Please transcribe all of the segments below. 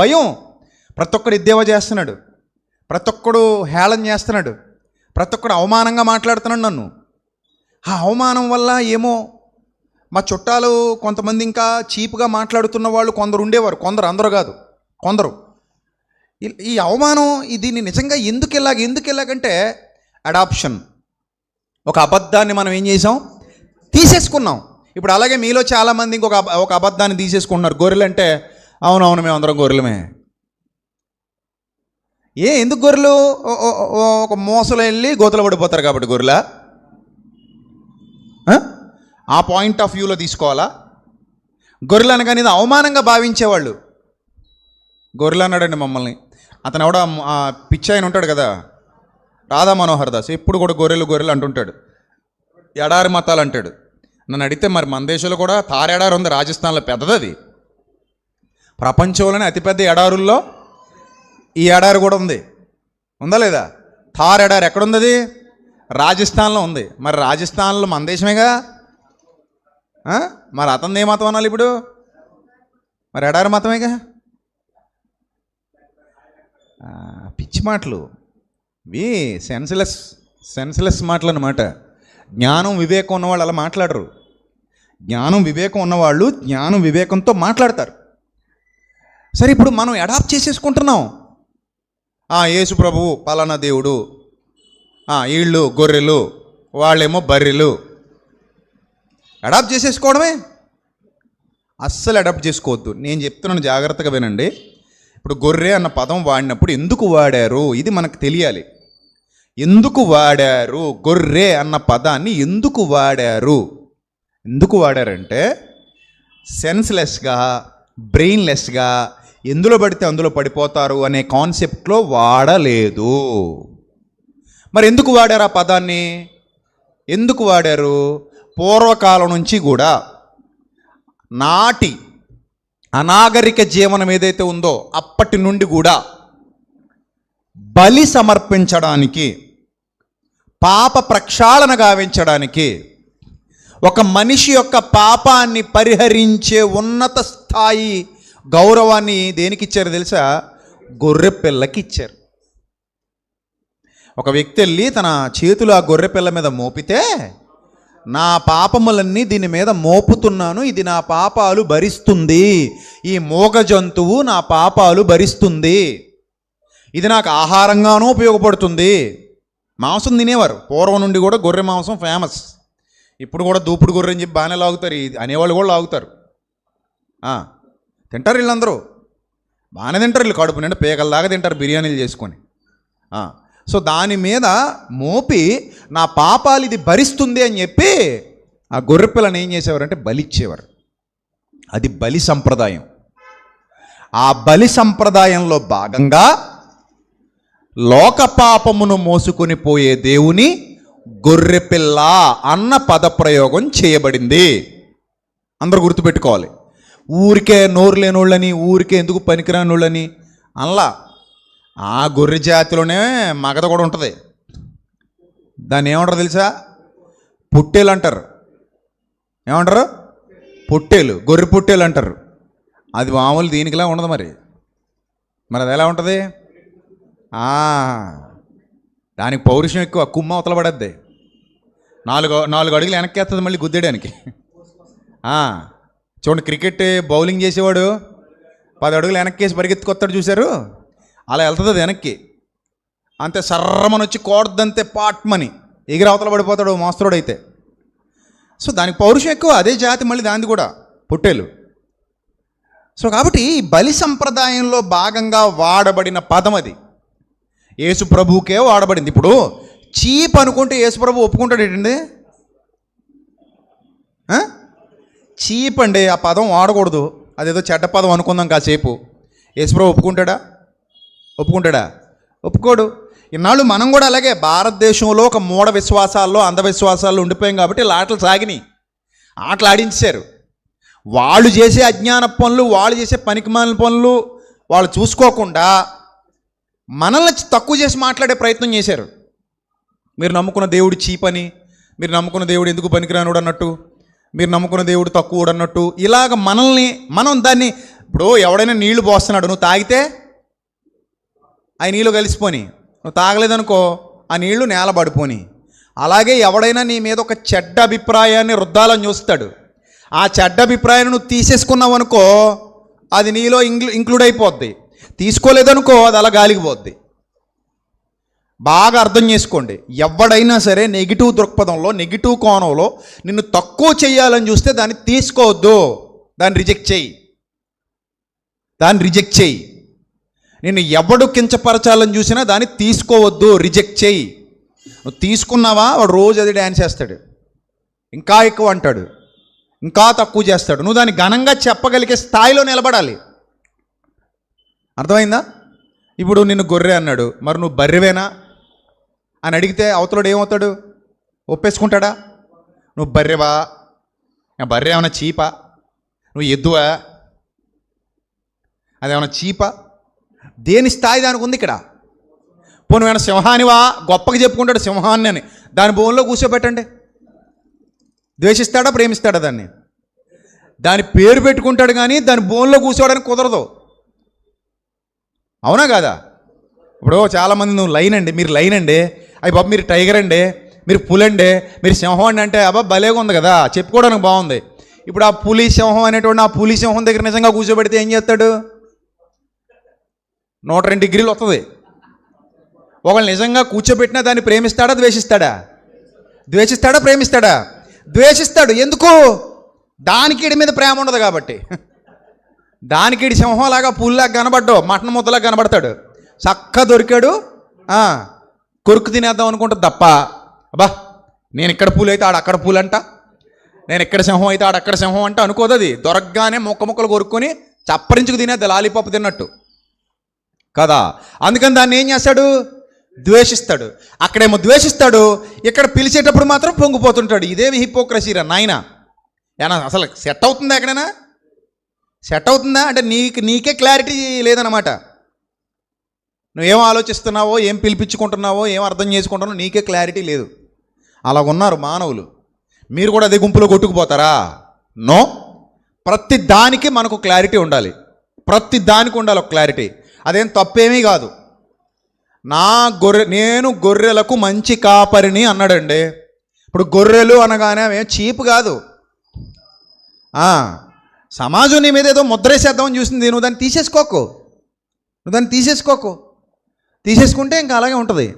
భయం. ప్రతి ఒక్కడు ఎద్దేవా చేస్తున్నాడు. ప్రతి ఒక్కడు హేళన చేస్తున్నాడు. ప్రతి ఒక్కడు అవమానంగా మాట్లాడుతున్నాడు నన్ను. ఆ అవమానం వల్ల ఏమో మా చుట్టాలు కొంతమంది ఇంకా చీప్గా మాట్లాడుతున్న వాళ్ళు కొందరు ఉండేవారు. కొందరు అందరూ కాదు. కొందరు. ఈ- ఈ అవమానం దీన్ని నిజంగా ఎందుకు ఇలాగ ఎందుకు ఇలాగంటే అడాప్షన్. ఒక అబద్ధాన్ని మనం ఏం చేసాం? తీసేసుకున్నాం. ఇప్పుడు అలాగే మీలో చాలామంది ఇంకొక ఒక అబద్ధాన్ని తీసేసుకుంటున్నారు. గొర్రెలు అంటే అవునవును మేము అందరం గొర్రెలమే. ఏ ఎందుకు గొర్రెలు? ఒక మోసలో వెళ్ళి గోతలు పడిపోతారు కాబట్టి గొర్రెల? ఆ? పాయింట్ ఆఫ్ వ్యూలో తీసుకోవాలా? గొర్రెలు అనగానే అవమానంగా భావించేవాళ్ళు. గొర్రెలు అన్నాడండి మమ్మల్ని. అతను ఎవడ పిచ్చి ఆయన ఉంటాడు కదా? రాధా మనోహర్ దాస్. ఎప్పుడు కూడా గొర్రెలు గొర్రెలు అంటుంటాడు. ఎడారి మతాలు అంటాడు. నన్ను అడిగితే మరి మన దేశంలో కూడా తారెడారు ఉంది రాజస్థాన్లో పెద్దది అది. ప్రపంచంలోనే అతిపెద్ద ఎడారుల్లో ఈ ఎడారి కూడా ఉంది. ఉందా లేదా? థార్ ఎడారి ఎక్కడుంది అది రాజస్థాన్లో ఉంది. మరి రాజస్థాన్లో మన దేశమేగా? మరి అతను ఏ మతం అనాలి ఇప్పుడు? మరి ఎడారి మతమేగా? పిచ్చి మాటలు. ఇవి సెన్స్లెస్ సెన్స్లెస్ మాటలు అనమాట జ్ఞానం వివేకం ఉన్నవాళ్ళు అలా మాట్లాడరు. జ్ఞానం వివేకం ఉన్నవాళ్ళు జ్ఞానం వివేకంతో మాట్లాడతారు. సరే ఇప్పుడు మనం అడాప్ట్ చేసేసుకుంటున్నాం. ఆ, యేసు ప్రభువు పలానా దేవుడు ఆ, వీళ్ళు గొర్రెలు వాళ్ళేమో బర్రెలు. అడాప్ట్ చేసేసుకోవడమే? అస్సలు అడాప్ట్ చేసుకోవద్దు. నేను చెప్తున్నాను జాగ్రత్తగా వినండి. ఇప్పుడు గొర్రె అన్న పదం వాడినప్పుడు ఎందుకు వాడారు? ఇది మనకు తెలియాలి. ఎందుకు వాడారు? గొర్రె అన్న పదాన్ని ఎందుకు వాడారు? ఎందుకు వాడారంటే సెన్స్లెస్గా బ్రెయిన్లెస్గా ఎందులో పడితే అందులో పడిపోతారు అనే కాన్సెప్ట్లో వాడలేదు. మరి ఎందుకు వాడారు ఆ పదాన్ని? ఎందుకు వాడారు? పూర్వకాలం నుంచి కూడా నాటి అనాగరిక జీవనం ఏదైతే ఉందో అప్పటి నుండి కూడా బలి సమర్పించడానికి పాప ప్రక్షాళన గావించడానికి ఒక మనిషి యొక్క పాపాన్ని పరిహరించే ఉన్నత స్థాయి గౌరవాన్ని దేనికి ఇచ్చారు తెలుసా? గొర్రె పిల్లకి ఇచ్చారు ఒక వ్యక్తి వెళ్ళి తన చేతులు ఆ గొర్రె పిల్ల మీద మోపితే నా పాపములన్నీ దీని మీద మోపుతున్నాను ఇది నా పాపాలు భరిస్తుంది ఈ మూగ జంతువు నా పాపాలు భరిస్తుంది ఇది నాకు ఆహారంగానూ ఉపయోగపడుతుంది. మాంసం తినేవారు పూర్వం నుండి కూడా గొర్రె మాంసం ఫేమస్. ఇప్పుడు కూడా దూపుడు గొర్రె అని చెప్పి బాగానే లాగుతారు ఇది అనేవాళ్ళు కూడా లాగుతారు. తింటారు వీళ్ళందరూ. బాగానే తింటారు వీళ్ళు కడుపు నిండా పేగల్లాగా తింటారు బిర్యానీలు చేసుకొని. సో దాని మీద మోపి నా పాపాలు ఇది భరిస్తుంది అని చెప్పి ఆ గొర్రె పిల్లని ఏం చేసేవారంటే బలిచ్చేవారు అది బలి సంప్రదాయం. ఆ బలి సంప్రదాయంలో భాగంగా లోక పాపమును మోసుకొని పోయే దేవుని గొర్రెపిల్ల అన్న పదప్రయోగం చేయబడింది. అందరూ గుర్తుపెట్టుకోవాలి. ఊరికే నోరు లేనోళ్ళని ఊరికే ఎందుకు పనికిరానోళ్ళని అనలా. ఆ గొర్రె జాతిలోనే మగత కూడా ఉంటుంది. దాన్ని ఏమంటారు తెలుసా? పుట్టేలు అంటారు. ఏమంటారు? పొట్టేలు గొర్రె పొట్టేలు అంటారు. అది మామూలు దీనికిలా ఉండదు మరి. మరి అది ఎలా ఉంటుంది? దానికి పౌరుషం ఎక్కువ కుమ్మ అవతల పడద్ది. నాలుగు నాలుగు అడుగులు వెనక్కి వేస్తుంది మళ్ళీ గుద్దేయడానికి. చూడండి క్రికెట్ బౌలింగ్ చేసేవాడు పది అడుగులు వెనక్కేసి పరిగెత్తుకొస్తాడు చూశారు? అలా వెళ్తుంది అది వెనక్కి. అంతే సర్రమని వచ్చి కోడదంతే పాట్మని. ఎగిరి పడిపోతాడు మోస్తరుడు అయితే సో దానికి పౌరుషం ఎక్కువ అదే జాతి మళ్ళీ దానిది కూడా పొట్టేలు. సో కాబట్టి బలి సంప్రదాయంలో భాగంగా వాడబడిన పదం అది. యేసు ప్రభువుకే వాడబడింది. ఇప్పుడు చీప్ అనుకుంటే యేసు ప్రభు ఒప్పుకుంటాడు ఏంటండి? చీప్ అండి ఆ పదం వాడకూడదు. అదేదో చెడ్డ పదం అనుకుందాం కాసేపు. యేసు ఒప్పుకుంటాడా? ఒప్పుకుంటాడా? ఒప్పుకోడు. ఇన్నాళ్ళు మనం కూడా అలాగే భారతదేశంలో ఒక మూఢ విశ్వాసాల్లో అంధవిశ్వాసాల్లో ఉండిపోయాం కాబట్టి ఇలా ఆటలు సాగినాయి. ఆటలు ఆడించారు వాళ్ళు చేసే అజ్ఞాన పనులు వాళ్ళు చేసే పనికిమాలిన పనులు వాళ్ళు చూసుకోకుండా మనల్ని తక్కువ చేసి మాట్లాడే ప్రయత్నం చేశారు. మీరు నమ్ముకున్న దేవుడు చీపని మీరు నమ్ముకున్న దేవుడు ఎందుకు పనికిరానుడు అన్నట్టు. మీరు నమ్ముకున్న దేవుడు తక్కువడు అన్నట్టు ఇలాగ మనల్ని మనం దాన్ని ఇప్పుడు ఎవడైనా నీళ్ళు పోస్తున్నాడు నువ్వు తాగితే ఆ నీళ్ళు కలిసిపోని. నువ్వు తాగలేదనుకో ఆ నీళ్ళు నేల పడిపోని. అలాగే ఎవడైనా నీ మీద ఒక చెడ్డ అభిప్రాయాన్ని రుద్దాలని చూస్తాడు. ఆ చెడ్డ అభిప్రాయాన్ని నువ్వు తీసేసుకున్నావు అనుకో అది నీలో ఇంక్లూ ఇంక్లూడ్ అయిపోద్ది. తీసుకోలేదనుకో అది అలా గాలికి పోద్ది. బాగా అర్థం చేసుకోండి. ఎవడైనా సరే నెగిటివ్ దృక్పథంలో నెగిటివ్ కోణంలో నిన్ను తక్కువ చేయాలని చూస్తే దాన్ని తీసుకోవద్దు. దాన్ని రిజెక్ట్ చేయి. దాన్ని రిజెక్ట్ చేయి. నిన్ను ఎవడు కించపరచాలని చూసినా దాన్ని తీసుకోవద్దు రిజెక్ట్ చేయి. నువ్వు తీసుకున్నావా? వాడు రోజు అది డ్యాన్స్ చేస్తాడు. ఇంకా ఎక్కువ అంటాడు. ఇంకా తక్కువ చేస్తాడు. నువ్వు దాన్ని ఘనంగా చెప్పగలిగే స్థాయిలో నిలబడాలి. అర్థమైందా? ఇప్పుడు నిన్ను గొర్రె అన్నాడు. మరి నువ్వు బర్రెవేనా? అని అడిగితే అవతలడు ఏమవుతాడు? ఒప్పేసుకుంటాడా? నువ్వు బర్రెవా? ఆ బర్రె ఏమైనా చీపా? నువ్వు ఎద్దువా? అదేమైనా చీపా? దేని స్థాయి దానికి ఉంది ఇక్కడ? పోను ఏమైనా సింహానివా? గొప్పగా చెప్పుకుంటాడు సింహాన్ని అని. దాని భూమిలో కూర్చోబెట్టండి. ద్వేషిస్తాడా? ప్రేమిస్తాడా దాన్ని? దాని పేరు పెట్టుకుంటాడు కానీ దాని బోన్లో కూర్చోవడానికి కుదరదు. అవునా కాదా? ఇప్పుడు చాలామంది నువ్వు లైన్ అండి మీరు లైన్ అండి. అయ్యి బాబు మీరు టైగర్ అండి మీరు పులండి మీరు సింహం అండి అంటే అబ్బా భలేగా ఉంది కదా చెప్పుకోవడానికి బాగుంది. ఇప్పుడు ఆ పులి సింహం అనేటువంటి ఆ పులి సింహం దగ్గర నిజంగా కూర్చోబెడితే ఏం చేస్తాడు? నూట రెండు డిగ్రీలు వస్తుంది. ఒకళ్ళు నిజంగా కూర్చోబెట్టినా దాన్ని ప్రేమిస్తాడా ద్వేషిస్తాడా? ద్వేషిస్తాడా ప్రేమిస్తాడా? ద్వేషిస్తాడు. ఎందుకు? దానికిడి మీద ప్రేమ ఉండదు కాబట్టి. దానికిడి సింహం సింహంలాగా పుల్లాగా కనబడ్డావు మటన్ ముద్దలాగా కనబడతాడు. చక్క దొరికాడు. కొరుకు తినేద్దాం అనుకుంటుంది తప్ప. అబ్బా నేను ఇక్కడ పూలు అయితే ఆడ అక్కడ పూలు అంట నేను ఇక్కడ సింహం అయితే ఆడ అక్కడ సింహం అంట అనుకోదు అది. దొరకగానే ముక్క ముక్కలు కొరుక్కొని చప్పరించుకు తినేది లాలీపాప్ తిన్నట్టు. కదా? అందుకని దాన్ని ఏం చేస్తాడు? ద్వేషిస్తాడు. అక్కడేమో ద్వేషిస్తాడు. ఇక్కడ పిలిచేటప్పుడు మాత్రం పొంగిపోతుంటాడు. ఇదేమి హిపోక్రసీరా నాయన. ఏనా అసలు సెట్ అవుతుందా ఎక్కడైనా? సెట్ అవుతుందా? అంటే నీకు నీకే క్లారిటీ లేదనమాట నువ్వేం ఆలోచిస్తున్నావో ఏం పిలిపించుకుంటున్నావో ఏం అర్థం చేసుకుంటున్నావో నీకే క్లారిటీ లేదు. అలా ఉన్నారు మానవులు. మీరు కూడా అదే గుంపులో కొట్టుకుపోతారా? నో. ప్రతి దానికి మనకు క్లారిటీ ఉండాలి. ప్రతి దానికి ఉండాలి ఒక క్లారిటీ అదేం తప్పేమీ కాదు. నా గొర్రె నేను గొర్రెలకు మంచి కాపరిని అన్నాడండి. ఇప్పుడు గొర్రెలు అనగానే అవేం చీప్ కాదు. సమాజం నీ మీద ఏదో ముద్రేసేద్దామని చూసింది. నువ్వు దాన్ని తీసేసుకోకు. నువ్వు దాన్ని తీసేసుకోకు. తీసేసుకుంటే ఇంకా అలాగే ఉంటుంది.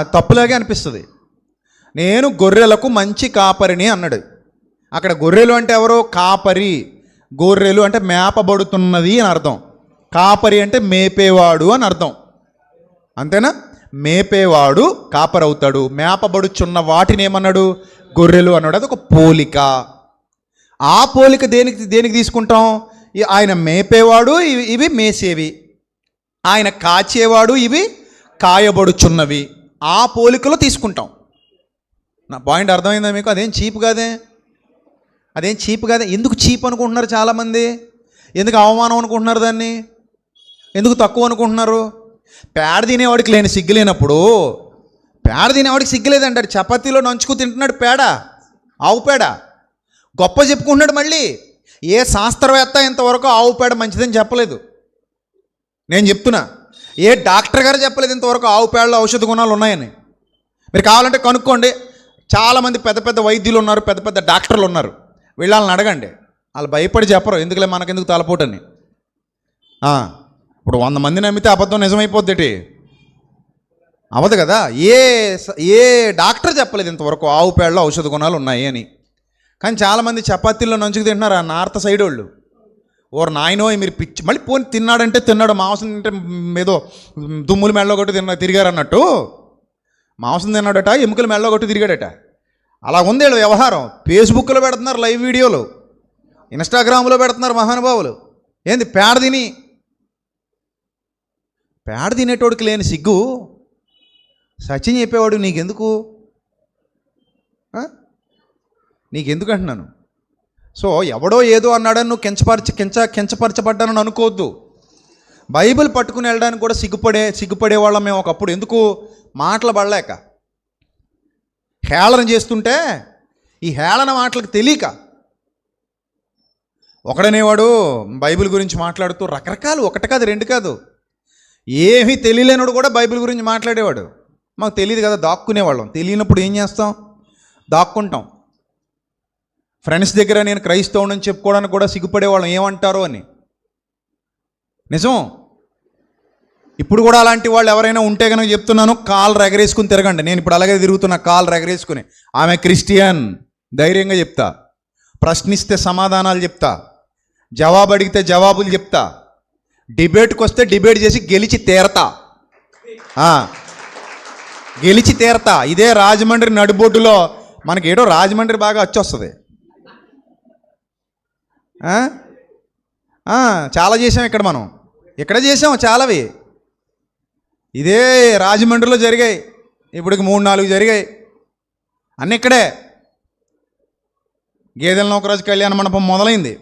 తప్పులాగే అనిపిస్తుంది. నేను గొర్రెలకు మంచి కాపరిని అన్నాడు. అక్కడ గొర్రెలు అంటే ఎవరో? కాపరి. గొర్రెలు అంటే మేపబడుతున్నది అని అర్థం. కాపరి అంటే మేపేవాడు అని అర్థం. అంతేనా? మేపేవాడు కాపరవుతాడు. మేపబడుచున్న వాటిని ఏమన్నాడు? గొర్రెలు అన్నాడు. అది ఒక పోలిక. ఆ పోలిక దేనికి దేనికి తీసుకుంటాం? ఆయన మేపేవాడు ఇవి ఇవి మేసేవి. ఆయన కాచేవాడు ఇవి కాయబడుచున్నవి. ఆ పోలికలో తీసుకుంటాం. నా పాయింట్ అర్థమైందా మీకు? అదేం చీప్ కాదే? అదేం చీప్ కాదే? ఎందుకు చీప్ అనుకుంటున్నారు చాలామంది? ఎందుకు అవమానం అనుకుంటున్నారు దాన్ని? ఎందుకు తక్కువ అనుకుంటున్నారు? పేడ తినేవాడికి లేని సిగ్గు లేనప్పుడు పేడ తినేవాడికి సిగ్గు లేదంటాడు. చపాతీలో నంచుకు తింటున్నాడు పేడ. ఆవు పేడ. గొప్ప చెప్పుకుంటున్నాడు మళ్ళీ. ఏ శాస్త్రవేత్త ఇంతవరకు ఆవు పేడ మంచిదని చెప్పలేదు. నేను చెప్తున్నా ఏ డాక్టర్ గారు చెప్పలేదు ఇంతవరకు ఆవు పేడలో ఔషధ గుణాలు ఉన్నాయని? మీరు కావాలంటే కనుక్కోండి చాలామంది పెద్ద పెద్ద వైద్యులు ఉన్నారు పెద్ద పెద్ద డాక్టర్లు ఉన్నారు. వీళ్ళని అడగండి వాళ్ళు భయపడి చెప్పరు ఎందుకులే మనకెందుకు తలపోటని? ఇప్పుడు వంద మంది నమ్మితే అబద్ధం నిజమైపోద్ది అవదు కదా ఏ ఏ డాక్టర్ చెప్పలేదు ఇంతవరకు ఆవు పేడలో ఔషధ గుణాలు ఉన్నాయి అని కానీ చాలామంది చపాతీల్లో నంచుకు తింటున్నారు ఆ నార్త్ సైడ్ వాళ్ళు ఓర్ నాయనో మీరు పిచ్చి మళ్ళీ పోని తిన్నాడంటే తిన్నాడు మాంసం తింటే ఏదో దుమ్ములు మెళ్ళలో కొట్టి తిన్న తిరిగారు అన్నట్టు మాంసం తిన్నాడట ఎముకలు మెళ్ళలో కొట్టి తిరిగాడట. అలా ఉంది వీళ్ళ వ్యవహారం. ఫేస్బుక్లో పెడుతున్నారు లైవ్ వీడియోలు. ఇన్స్టాగ్రామ్లో పెడుతున్నారు మహానుభావులు. ఏంది పేడ తిని? పేడ తినేటోడికి లేని సిగ్గు? సచిన్ చెప్పేవాడు నీకెందుకు? నీకెందుకు అంటున్నాను? సో ఎవడో ఏదో అన్నాడని నువ్వు కించపరచ కించ కించపరచబడ్డానని అనుకోవద్దు. బైబిల్ పట్టుకుని వెళ్ళడానికి కూడా సిగ్గుపడే సిగ్గుపడే వాళ్ళం మేము ఒకప్పుడు. ఎందుకు? మాటలు పడలేక. హేళన చేస్తుంటే ఈ హేళన మాటలకు తెలియక. ఒకడనేవాడు బైబిల్ గురించి మాట్లాడుతూ రకరకాలు ఒకటి కాదు రెండు కాదు. ఏమీ తెలియలేనోడు కూడా బైబిల్ గురించి మాట్లాడేవాడు. మాకు తెలియదు కదా దాక్కునేవాళ్ళం. తెలియనప్పుడు ఏం చేస్తాం? దాక్కుంటాం. ఫ్రెండ్స్ దగ్గర నేను క్రైస్తవుని చెప్పుకోవడానికి కూడా సిగ్గుపడేవాళ్ళం. ఏమంటారో అని. నిజం? ఇప్పుడు కూడా అలాంటి వాళ్ళు ఎవరైనా ఉంటే కనుక చెప్తున్నాను కాల్ రెగరేసుకుని తిరగండి. నేను ఇప్పుడు అలాగే తిరుగుతున్నా కాల్ రెగరేసుకుని. ఆమె క్రిస్టియన్ ధైర్యంగా చెప్తా. ప్రశ్నిస్తే సమాధానాలు చెప్తా. జవాబు అడిగితే జవాబులు చెప్తా. డిబేట్కి వస్తే డిబేట్ చేసి గెలిచి తీరతా. గెలిచి తీరతా. ఇదే రాజమండ్రి నడిబొడ్డులో మనకి ఏడో రాజమండ్రి బాగా వచ్చొస్తుంది చాలా చేసాం ఇక్కడ మనం. ఇక్కడ చేసాం చాలావి. ఇదే రాజమండ్రిలో జరిగాయి. ఇప్పటికి మూడు నాలుగు జరిగాయి. అన్నీ ఇక్కడే. గేదెల ఒకరోజు కళ్యాణ మండపం మొదలైంది.